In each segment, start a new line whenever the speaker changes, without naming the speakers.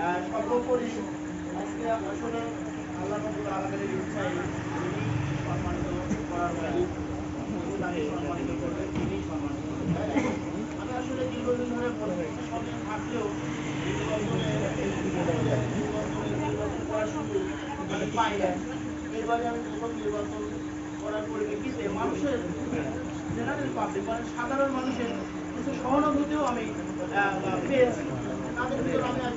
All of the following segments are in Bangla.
সর্বোপরি আজকে আসলে আল্লাহ ইচ্ছায় যিনি সম্মানিত করার তাকে সম্মানিত তিনি সম্মানিত? আমি আসলে দীর্ঘদিন ধরে পলিটিক্সের সঙ্গে থাকলেও আমি নির্বাচন করার মানুষের জেনারেল মানে সাধারণ মানুষের কিছু সহানুভূতিও আমি পেয়েছি তাদের ভিতরে আমি এক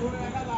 थोड़ा